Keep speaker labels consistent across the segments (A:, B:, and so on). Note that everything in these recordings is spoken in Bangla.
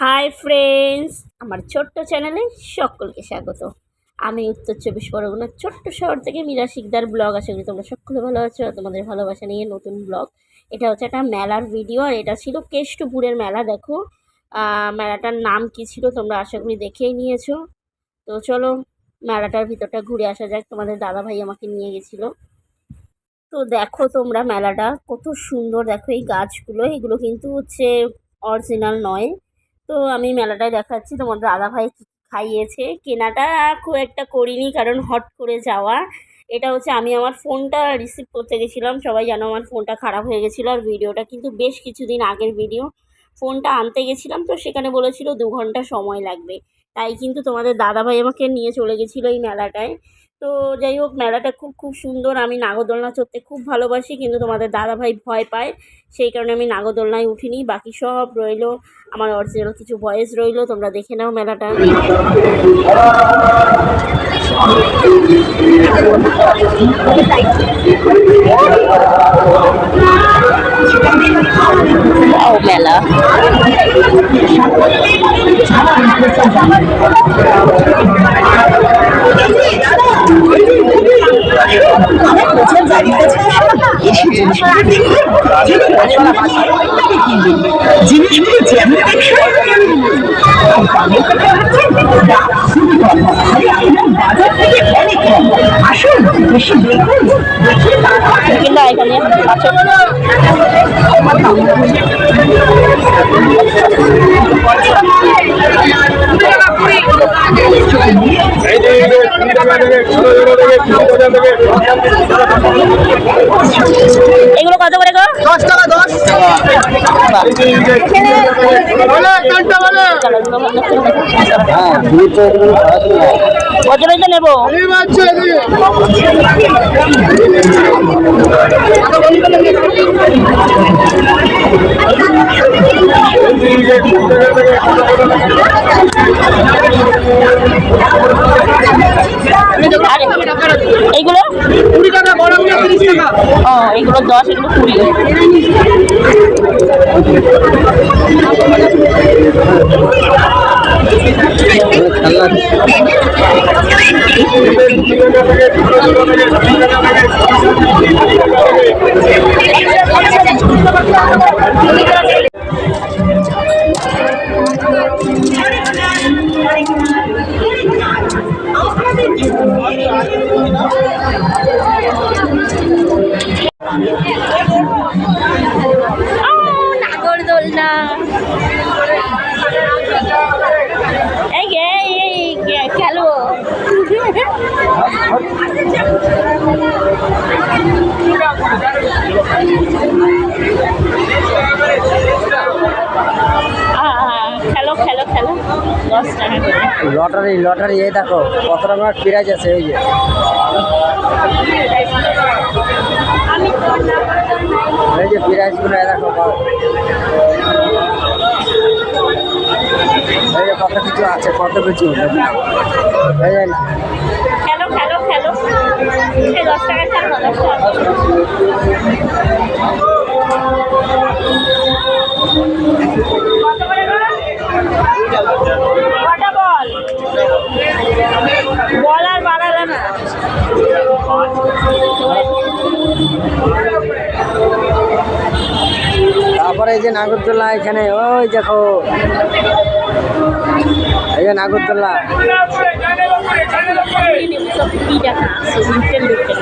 A: হাই ফ্রেন্ডস আমার ছোট্ট চ্যানেলে সকলকে স্বাগত। আমি উত্তর চব্বিশ পরগনার ছোট্ট শহর থেকে মীরা শিকদার ব্লগ। আশা করি তোমরা সকলে ভালো আছো তোমাদের ভালোবাসা নিয়ে নতুন ব্লগ। এটা হচ্ছে একটা মেলার ভিডিও আর এটা ছিল কেষ্টপুরের মেলা, দেখো। মেলাটার নাম কি ছিল তোমরা আশা করি দেখেই নিয়েছো। তো চলো, মেলাটার ভিতরটা ঘুরে আসা যাক। তোমাদের দাদাভাই আমাকে নিয়ে গেছিল। তো দেখো তোমরা মেলাটা, কত সুন্দর। দেখো এই গাছগুলো, এগুলো কিন্তু হচ্ছে অরিজিনাল নয়। তো আমি মেলাটায় দেখাচ্ছি। তোমার দাদাভাই কী কী খাইয়েছে। কেনাটা খুব একটা করিনি, কারণ হট করে যাওয়া। এটা হচ্ছে আমি আমার ফোনটা রিসিভ করতে গেছিলাম। সবাই জানো আমার ফোনটা খারাপ হয়ে গেছিল আর ভিডিওটা কিন্তু বেশ কিছুদিন আগের ভিডিও। ফোনটা আনতে গেছিলাম তো সেখানে বলেছিল দু ঘণ্টা সময় লাগবে। তাই কিন্তু তোমাদের দাদাভাই আমাকে নিয়ে চলে গেছিল এই মেলাটায়। তো যাই হোক, মেলাটা খুব খুব সুন্দর। আমি নাগরদোলনা চড়তে খুব ভালোবাসি, কিন্তু তোমাদের দাদাভাই ভয় পায়। সেই কারণে আমি নাগরদোলনায় উঠিনি। বাকি সব রইল, আমার অরিজিনাল কিছু ভয়েস রইল। তোমরা দেখে নাও মেলাটা। মেলা।
B: আর আপনার বাজার বেশি দেখুন দেখে
A: এখানে এগুলো কত করে গো?
C: দশ টাকা দশ।
A: কত রয়েছে নেব? এইগুলো?
C: কুড়ি টাকা বড় তিরিশ টাকা।
A: ও এগুলো দশ এগুলো কুড়ি। খেলো খেলো খেলো
D: লটারি লটারি এই দেখো কত রকমের প্রাইজ আছে ওই যে। এই যে প্রাইজগুলো এই দেখো এই যে কত কিছু আছে কত কিছু এই যে
A: খেলো খেলো খেলো। দশ টাকা খেলো দশ টাকা
D: এই যে নাগরদোল্লা এখানে, ওই দেখো। এই যে নাগরদোল্লা
A: সব কুড়ি টাকা আছে লুটে লুটে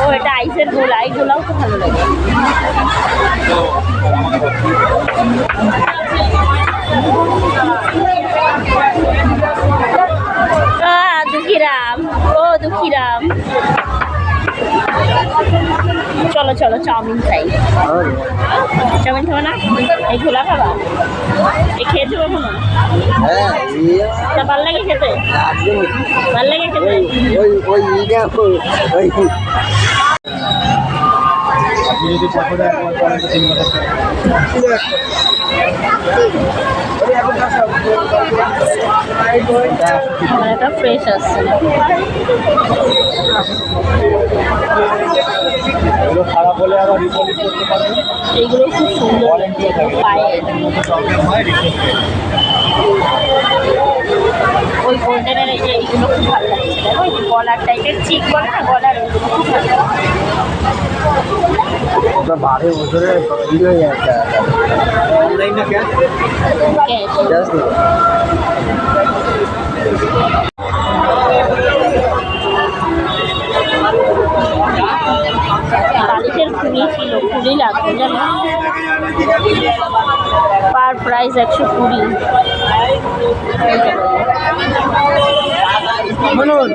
A: ও এটা আইসের গোলা এই গোলাও তো ও দুঃখীরাম। চলো চলো চাউমিন খাই। চাউমিন খাব না? এই ঘোলা খাবা? এই খেয়েছো কখনো
D: হ্যাঁ
A: তা ভালো লাগে খেতে? ভালো লাগে খেতে?
D: ওই ওই ইটা ওই
E: আপনি যদি
A: খাবারটা ফ্রেশ আসছে না
E: খারাপ হলে আবার রিপোর্ট করতে পারবেন।
A: এইগুলো খুব সুন্দর। পায়ের ওই গোল্ডেনের এই যে এইগুলো খুব ভালো লাগছে। দেখো এই যে গলার টাইপের চিক বলে না গলার ওইগুলো খুব ভালো লাগছে।
D: বারো বছরের ই যাচ্ছে
E: অনলাইন না ক্যাশ।
D: জাস্ট
A: বালিশের খুলি ছিল খুলি লাগবে জানো? পার প্রাইস একশো কুড়ি।
C: বলুন।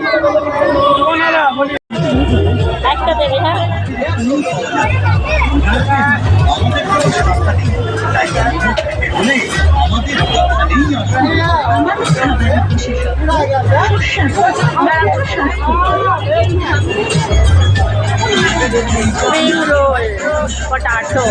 A: Potato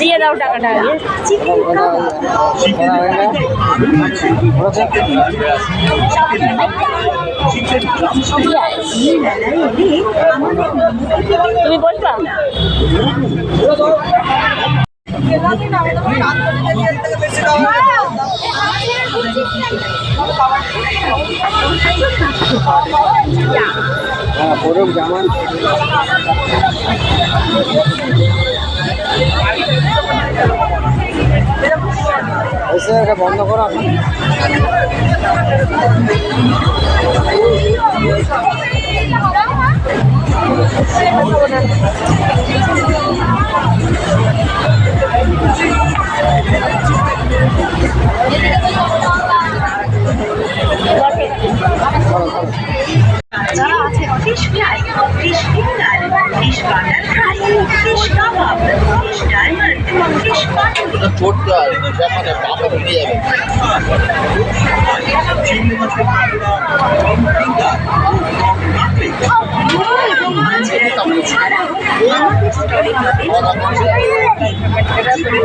A: দিয়ে দাও টাকাটা আগে। তুমি বসবা?
D: হ্যাঁ পরব জামান এসে এটা বন্ধ করো আপনি
B: আমাদের স্টোরে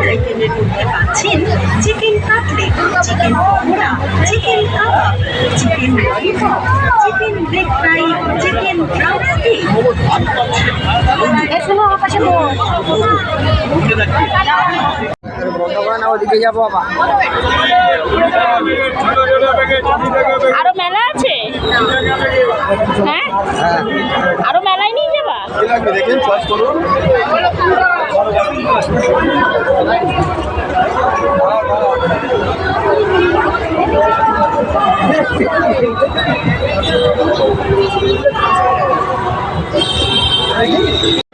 B: আইটেমের মধ্যে পাচ্ছেন chicken cutlet chicken chicken kebab chicken chicken break fry chicken drumstick
D: আর বন্ধ করে না ওদিকে যাব আবার
A: আরও মেলা আছে? হ্যাঁ?
D: হ্যাঁ।
A: আরও মেলায় নিয়ে যাবা?
E: দেখেন চয়েস করুন।
A: দেখো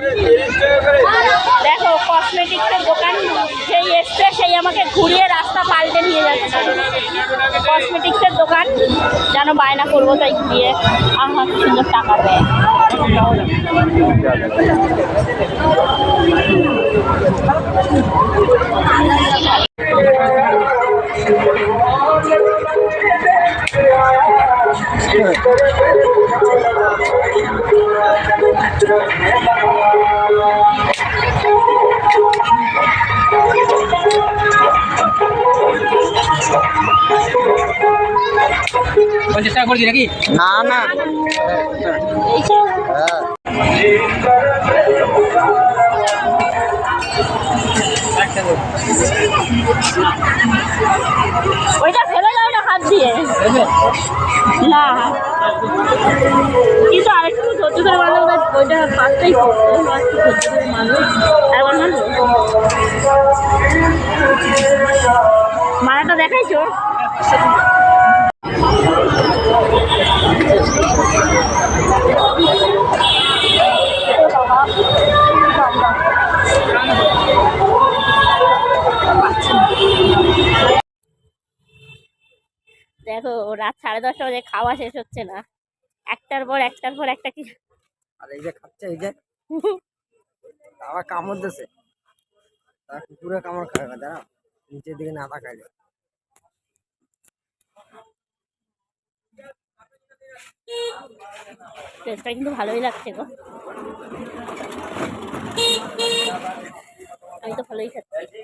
A: বায়না করব তাই গিয়ে আমার সুন্দর টাকা দেয়।
E: পঞ্চাশ টাকা করে নাকি?
D: না না। হ্যাঁ
A: ওইটা ফেলে দাও না হাত দিয়ে। না। কিন্তু আরেকটু ধৈর্য ধরে মানুষ ওইটা করতে ধৈর্য ধরে মানুষ একবার মানুষ মারাটা দেখাইছো দেখো রাত সাড়ে দশটা বাজে খাওয়া শেষ হচ্ছে না। একটার পর একটার পর একটা কি
D: আর এই যে খাচ্ছে এই যে আবার কামড় দিছে। তার কুকুরে কামড় খাবে না দাঁড়া নিচের দিকে না তাকাইলে
A: টেস্টটা কিন্তু ভালোই লাগছে গো। আমি তো ভালোই খাচ্ছি।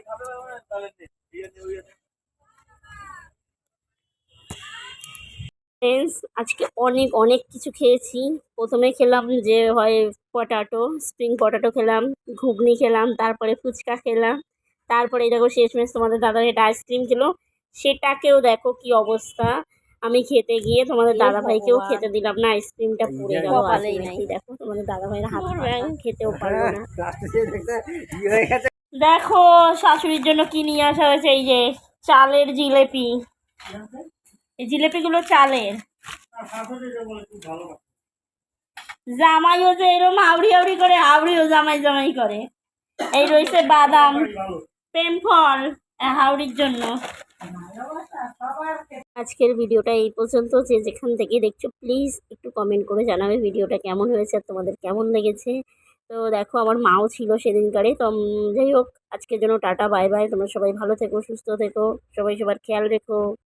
A: ফ্রেন্ডস আজকে অনেক অনেক কিছু খেয়েছি। প্রথমে খেলাম যে হয় পটাটো স্প্রিং পটাটো খেলাম ঘুগনি খেলাম তারপরে ফুচকা খেলাম। তারপরে দেখো শেষমেশ তোমাদের দাদা এটা আইসক্রিম খেলো। সেটাকেও দেখো কি অবস্থা। আমি খেতে গিয়ে তোমাদের দাদা ভাইকেও খেতে দিলাম না আইসক্রিমটা পুড়ে গেল দেখো তোমাদের দাদা ভাইয়ের হাত খেতেও পারব না। দেখো শাশুড়ির জন্য কি নিয়ে আসা হয়েছে এই যে চালের জিলেপি। এই জিলেপিগুলো চালের জামাইও যে এরকম হাওড়ি হাওড়ি করে হাওড়িও জামাই জামাই করে। এই রয়েছে বাদাম প্রেম ফল আহ, হাওড়ির জন্য। আজকের ভিডিওটা এই পর্যন্ত। যে যেখান থেকে দেখছ প্লিজ একটু কমেন্ট করে জানাবে ভিডিওটা কেমন হয়েছে আর তোমাদের কেমন লেগেছে। তো দেখো আমার মাও ছিল সেদিনকারে। তো যাই হোক আজকের জন্য টাটা বাই বাই তোমরা সবাই ভালো থেকো সুস্থ থেকো। সবাই সবার খেয়াল রেখো।